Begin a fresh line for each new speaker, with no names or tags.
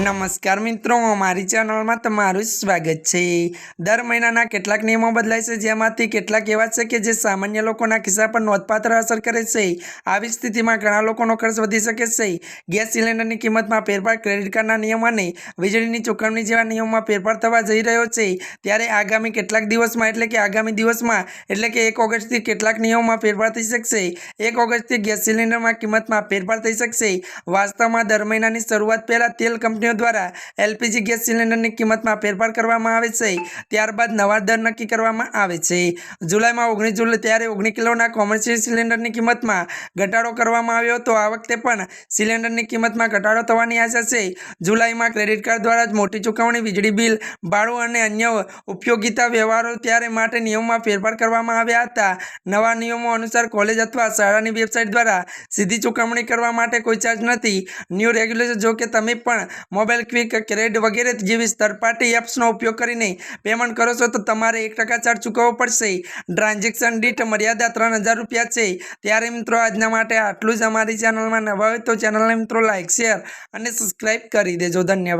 નમસ્કાર મિત્રો, મારી ચેનલમાં તમારું સ્વાગત છે. દર મહિનાના કેટલાક નિયમો બદલાય છે, જેમાંથી કેટલાક એવા છે કે જે સામાન્ય લોકોના ખિસ્સા પર નોંધપાત્ર અસર કરે છે. આવી સ્થિતિમાં ઘણા લોકોનો ખર્ચ વધી શકે છે. ગેસ સિલિન્ડરની કિંમતમાં ફેરફાર, ક્રેડિટ કાર્ડના નિયમ અને વીજળીની ચૂકવણી જેવા નિયમોમાં ફેરફાર થવા જઈ રહ્યો છે. ત્યારે આગામી કેટલાક દિવસમાં, એટલે કે આગામી દિવસમાં, એટલે કે એક ઓગસ્ટથી કેટલાક નિયમોમાં ફેરફાર થઈ શકશે. એક ઓગસ્ટથી ગેસ સિલિન્ડરમાં કિંમતમાં ફેરફાર થઈ શકશે. વાસ્તવમાં દર મહિનાની શરૂઆત પહેલાં તેલ કંપનીઓ દ્વારા એલપીજી ગેસ સિલિન્ડરની કિંમતમાં ફેરફાર કરવામાં આવે છે, ત્યારબાદ નવા દર નક્કી કરવામાં આવે છે. જુલાઈમાં ઓગણીસ જુલાઈ ત્યારે ઓગણીસ કિલોના કોમર્શિયલ સિલિન્ડરની કિંમતમાં ઘટાડો કરવામાં આવ્યો હતો. આ વખતે પણ સિલિન્ડરની કિંમતમાં ઘટાડો થવાની આશા છે. જુલાઈમાં ક્રેડિટ કાર્ડ દ્વારા જ મોટી ચૂકવણી, વીજળી બિલ, ભાડું અને અન્ય ઉપયોગિતા વ્યવહારો ત્યારે માટે નિયમોમાં ફેરફાર કરવામાં આવ્યા હતા. નવા નિયમો અનુસાર કોલેજ અથવા શાળાની વેબસાઇટ દ્વારા સીધી ચૂકવણી કરવા માટે કોઈ ચાર્જ નથી. ન્યૂ રેગ્યુલેશન, જો કે તમે પણ મોબાઈલ ક્વિક ક્રેડ વગેરે જેવી પાર્ટી એપ્સનો ઉપયોગ કરીને પેમેન્ટ કરો છો તો તમારે એક ટકા ચાર્જ ચૂકવવો પડશે. ટ્રાન્ઝેક્શન દીઠ મર્યાદા ત્રણ હજાર રૂપિયા છે. ત્યારે મિત્રો આજના માટે આટલું જ. અમારી ચેનલમાં નવા હોય તો ચેનલને મિત્રો લાઇક શેર અને સબસ્ક્રાઈબ કરી દેજો. ધન્યવાદ.